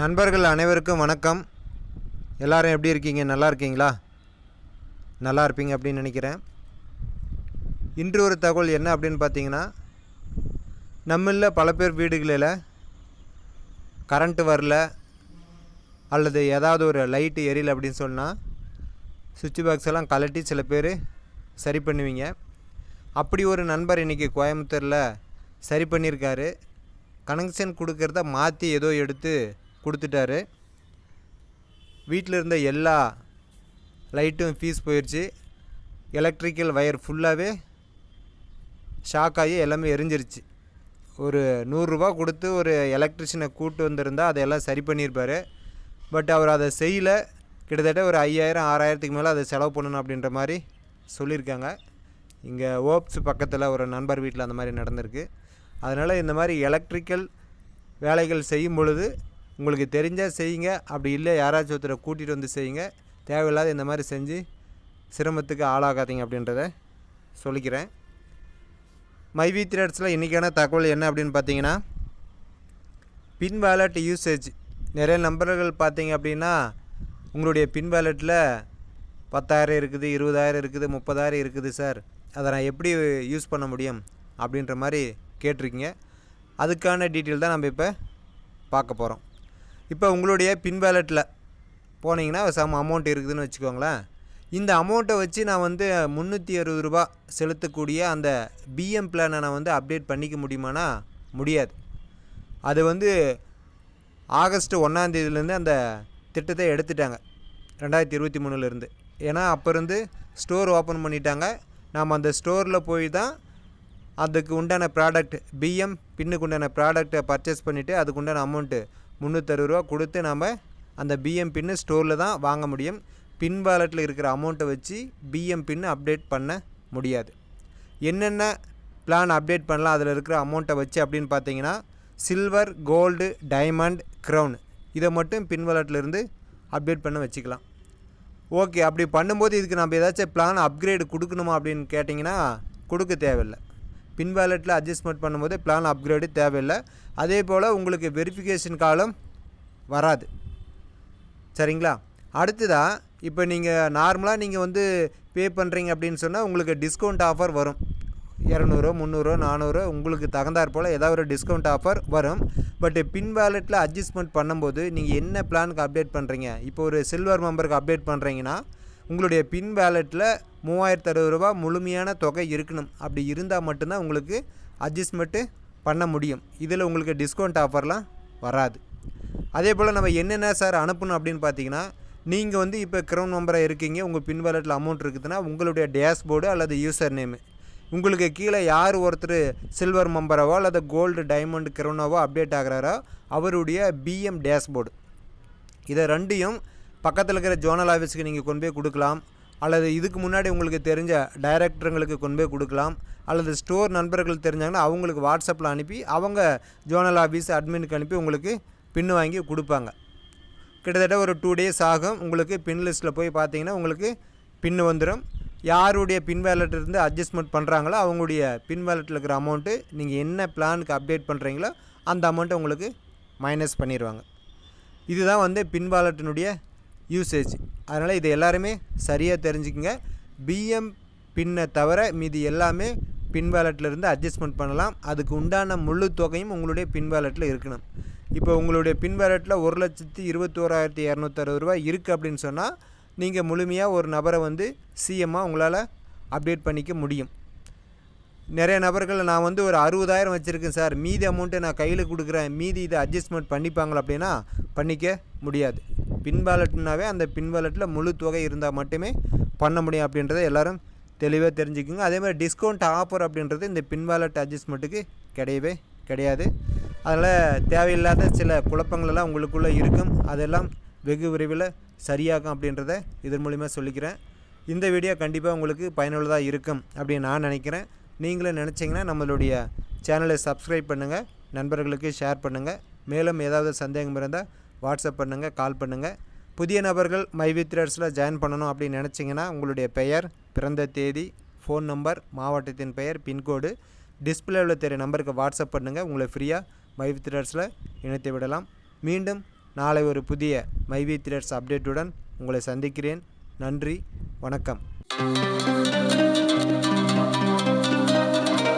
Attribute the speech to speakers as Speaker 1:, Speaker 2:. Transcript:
Speaker 1: நண்பர்கள் அனைவருக்கும் வணக்கம் எல்லோரும் எப்படி இருக்கீங்க நல்லா இருக்கீங்களா நல்லா இருப்பீங்க அப்படின்னு நினைக்கிறேன் இன்று ஒரு தகவல் என்ன அப்படின்னு பார்த்தீங்கன்னா நம்மளில் பல பேர் வீடுகளில் கரண்ட்டு வரல அல்லது ஏதாவது ஒரு லைட்டு எரியல அப்படின்னு சொன்னால் சுவிட்ச் பாக்ஸ் எல்லாம் கலட்டி சில பேர் சரி பண்ணுவீங்க அப்படி ஒரு நண்பர் இன்றைக்கி கோயம்புத்தூரில் சரி பண்ணியிருக்காரு கனெக்ஷன் கொடுக்குறத மாற்றி ஏதோ எடுத்து கொடுத்துட்டாரு வீட்டில் இருந்த எல்லா லைட்டும் ஃபீஸ் போயிடுச்சு எலக்ட்ரிக்கல் ஒயர் ஃபுல்லாகவே ஷாக் ஆகி எல்லாமே எரிஞ்சிருச்சு ஒரு நூறுரூவா கொடுத்து ஒரு எலக்ட்ரிஷியனை கூப்பிட்டு வந்திருந்தால் அதையெல்லாம் சரி பண்ணியிருப்பார் பட் அவர் அதை செய்யலை கிட்டத்தட்ட ஒரு ஐயாயிரம் ஆறாயிரத்துக்கு மேலே அதை செலவு பண்ணணும் அப்படின்ற மாதிரி சொல்லியிருக்காங்க இங்கே ஓப்ஸ் பக்கத்தில் ஒரு நண்பர் வீட்டில் அந்த மாதிரி நடந்திருக்கு அதனால் இந்த மாதிரி எலக்ட்ரிக்கல் வேலைகள் செய்யும் பொழுது உங்களுக்கு தெரிஞ்சால் செய்யுங்க அப்படி இல்லை யாராச்சும் ஒருத்தரை கூட்டிகிட்டு வந்து செய்யுங்க தேவையில்லாத இந்த மாதிரி செஞ்சு சிரமத்துக்கு ஆளாகாதீங்க அப்படின்றத சொல்லிக்கிறேன் மைவி த்ரெட்ஸில் இன்றைக்கான தகவல் என்ன அப்படின்னு பார்த்தீங்கன்னா பின் வேலட் யூசேஜ் நிறைய நம்பர்கள் பார்த்தீங்க அப்படின்னா உங்களுடைய பின் வேலெட்டில் பத்தாயிரம் இருக்குது இருபதாயிரம் இருக்குது முப்பதாயிரம் இருக்குது சார் அதை நான் எப்படி யூஸ் பண்ண முடியும் அப்படின்ற மாதிரி கேட்டிருக்கீங்க அதுக்கான டீட்டெயில் தான் நம்ம இப்போ பார்க்க போகிறோம் இப்போ உங்களுடைய பின் வேலெட்டில் போனீங்கன்னா சம் அமௌண்ட் இருக்குதுன்னு வச்சுக்கோங்களேன் இந்த அமௌண்ட்டை வச்சு நான் வந்து முந்நூற்றி அறுபது ரூபா செலுத்தக்கூடிய அந்த பிஎம் பிளானை நான் வந்து அப்டேட் பண்ணிக்க முடியுமானா முடியாது அது வந்து ஆகஸ்ட் ஒன்றாந்தேதியிலேருந்து அந்த திட்டத்தை எடுத்துட்டாங்க ரெண்டாயிரத்தி இருபத்தி மூணுலேருந்து ஏன்னா அப்போ இருந்து ஸ்டோர் ஓப்பன் பண்ணிட்டாங்க நாம் அந்த ஸ்டோரில் போய் தான் அதுக்கு உண்டான ப்ராடக்ட் பிஎம் பின்னுக்கு உண்டான ப்ராடக்ட்டை பர்ச்சேஸ் பண்ணிவிட்டு அதுக்கு உண்டான அமௌண்ட்டு முந்நூற்றறுபது ரூபா கொடுத்து நம்ம அந்த பிஎம் பின்னு ஸ்டோரில் தான் வாங்க முடியும் பின் வாலெட்டில் இருக்கிற அமௌண்ட்டை வச்சு பிஎம் பின்னு அப்டேட் பண்ண முடியாது என்னென்ன பிளான் அப்டேட் பண்ணலாம் அதில் இருக்கிற அமௌண்ட்டை வச்சு அப்படின்னு பார்த்தீங்கன்னா சில்வர் கோல்டு டைமண்ட் க்ரௌன் இதை மட்டும் பின் இருந்து அப்டேட் பண்ண வச்சுக்கலாம் ஓகே அப்படி பண்ணும்போது இதுக்கு நம்ம ஏதாச்சும் பிளான் அப்கிரேடு கொடுக்கணுமா அப்படின்னு கேட்டிங்கன்னா கொடுக்க தேவையில்லை பின் வேலெட்டில் அட்ஜஸ்ட்மெண்ட் பண்ணும்போது பிளான் அப்கிரேடு தேவையில்லை அதே போல் உங்களுக்கு வெரிஃபிகேஷன் காலம் வராது சரிங்களா அடுத்ததாக இப்போ நீங்கள் நார்மலாக நீங்கள் வந்து பே பண்ணுறீங்க அப்படின்னு சொன்னால் உங்களுக்கு டிஸ்கவுண்ட் ஆஃபர் வரும் இரநூறு முந்நூறு நானூறு உங்களுக்கு தகுந்தாற் போல் ஏதாவது ஒரு டிஸ்கவுண்ட் ஆஃபர் வரும் பட் பின் வேலெட்டில் அட்ஜஸ்ட்மெண்ட் பண்ணும்போது நீங்கள் என்ன பிளானுக்கு அப்டேட் பண்ணுறீங்க இப்போ ஒரு சில்வர் மெம்பருக்கு அப்டேட் பண்ணுறீங்கன்னா உங்களுடைய பின் வேலெட்டில் மூவாயிரத்து அறுபது ரூபா முழுமையான தொகை இருக்கணும் அப்படி இருந்தால் மட்டும்தான் உங்களுக்கு அட்ஜஸ்ட்மெண்ட்டு பண்ண முடியும் இதில் உங்களுக்கு டிஸ்கவுண்ட் ஆஃபர்லாம் வராது அதே போல் நம்ம என்னென்ன சார் அனுப்பணும் அப்படின்னு பார்த்தீங்கன்னா நீங்கள் வந்து இப்போ க்ரௌன் நம்பராக இருக்கீங்க உங்கள் பின் வேலெட்டில் அமௌண்ட் இருக்குதுன்னா உங்களுடைய டேஷ்போர்டு அல்லது யூசர் நேமு உங்களுக்கு கீழே யார் ஒருத்தர் சில்வர் மெம்பராவோ அல்லது கோல்டு டைமண்ட் கிரௌனாவோ அப்டேட் ஆகிறாரோ அவருடைய பிஎம் டேஷ்போர்டு இதை ரெண்டையும் பக்கத்தில் இருக்கிற ஜோனல் ஆஃபீஸுக்கு நீங்கள் கொண்டு போய் கொடுக்கலாம் அல்லது இதுக்கு முன்னாடி உங்களுக்கு தெரிஞ்ச டைரக்டருங்களுக்கு கொண்டு போய் கொடுக்கலாம் அல்லது ஸ்டோர் நண்பர்கள் தெரிஞ்சாங்கன்னா அவங்களுக்கு வாட்ஸ்அப்பில் அனுப்பி அவங்க ஜோனல் ஆஃபீஸ் அட்மினுக்கு அனுப்பி உங்களுக்கு பின் வாங்கி கொடுப்பாங்க கிட்டத்தட்ட ஒரு டூ டேஸ் ஆகும் உங்களுக்கு பின் லிஸ்ட்டில் போய் பார்த்தீங்கன்னா உங்களுக்கு பின் வந்துடும் யாருடைய பின் வேலெட் இருந்து அட்ஜஸ்ட்மெண்ட் பண்ணுறாங்களோ அவங்களுடைய பின் வேலெட்டில் இருக்கிற அமௌண்ட்டு நீங்கள் என்ன பிளானுக்கு அப்டேட் பண்ணுறீங்களோ அந்த அமௌண்ட்டை உங்களுக்கு மைனஸ் பண்ணிடுவாங்க இதுதான் வந்து பின் வாலெட்டினுடைய யூசேஜ் அதனால் இது எல்லாருமே சரியாக தெரிஞ்சுக்கோங்க பிஎம் பின்னை தவிர மீதி எல்லாமே பின் இருந்து அட்ஜஸ்ட்மெண்ட் பண்ணலாம் அதுக்கு உண்டான முழு தொகையும் உங்களுடைய பின் இருக்கணும் இப்போ உங்களுடைய பின் ஒரு லட்சத்தி இருபத்தோராயிரத்தி இரநூத்தறுபது ரூபாய் இருக்குது அப்படின்னு சொன்னால் நீங்கள் முழுமையாக ஒரு நபரை வந்து சிஎம்மாக உங்களால் அப்டேட் பண்ணிக்க முடியும் நிறைய நபர்கள் நான் வந்து ஒரு அறுபதாயிரம் வச்சுருக்கேன் சார் மீதி அமௌண்ட்டை நான் கையில் கொடுக்குறேன் மீதி இதை அட்ஜஸ்ட்மெண்ட் பண்ணிப்பாங்களா அப்படின்னா பண்ணிக்க முடியாது பின் வேலட்னாவே அந்த பின் வேலட்டில் முழு தொகை இருந்தால் மட்டுமே பண்ண முடியும் அப்படின்றத எல்லோரும் தெளிவாக தெரிஞ்சுக்குங்க அதே மாதிரி டிஸ்கவுண்ட் ஆஃபர் அப்படின்றது இந்த பின் வேலட் அட்ஜஸ்ட்மெண்ட்டுக்கு கிடையவே கிடையாது அதனால் தேவையில்லாத சில குழப்பங்களெல்லாம் உங்களுக்குள்ளே இருக்கும் அதெல்லாம் வெகு விரைவில் சரியாகும் அப்படின்றத இதன் மூலிமா சொல்லிக்கிறேன் இந்த வீடியோ கண்டிப்பாக உங்களுக்கு பயனுள்ளதாக இருக்கும் அப்படின்னு நான் நினைக்கிறேன் நீங்களும் நினச்சிங்கன்னா நம்மளுடைய சேனலை சப்ஸ்கிரைப் பண்ணுங்கள் நண்பர்களுக்கு ஷேர் பண்ணுங்கள் மேலும் ஏதாவது சந்தேகம் இருந்தால் வாட்ஸ்அப் பண்ணுங்கள் கால் பண்ணுங்கள் புதிய நபர்கள் மை வித்ரர்ஸில் ஜாயின் பண்ணணும் அப்படின்னு நினச்சிங்கன்னா உங்களுடைய பெயர் பிறந்த தேதி ஃபோன் நம்பர் மாவட்டத்தின் பெயர் பின்கோடு உள்ள தெரிய நம்பருக்கு வாட்ஸ்அப் பண்ணுங்கள் உங்களை ஃப்ரீயாக மை வித்ரர்ஸில் இணைத்து விடலாம் மீண்டும் நாளை ஒரு புதிய மை வித்ரர்ஸ் அப்டேட்டுடன் உங்களை சந்திக்கிறேன் நன்றி வணக்கம்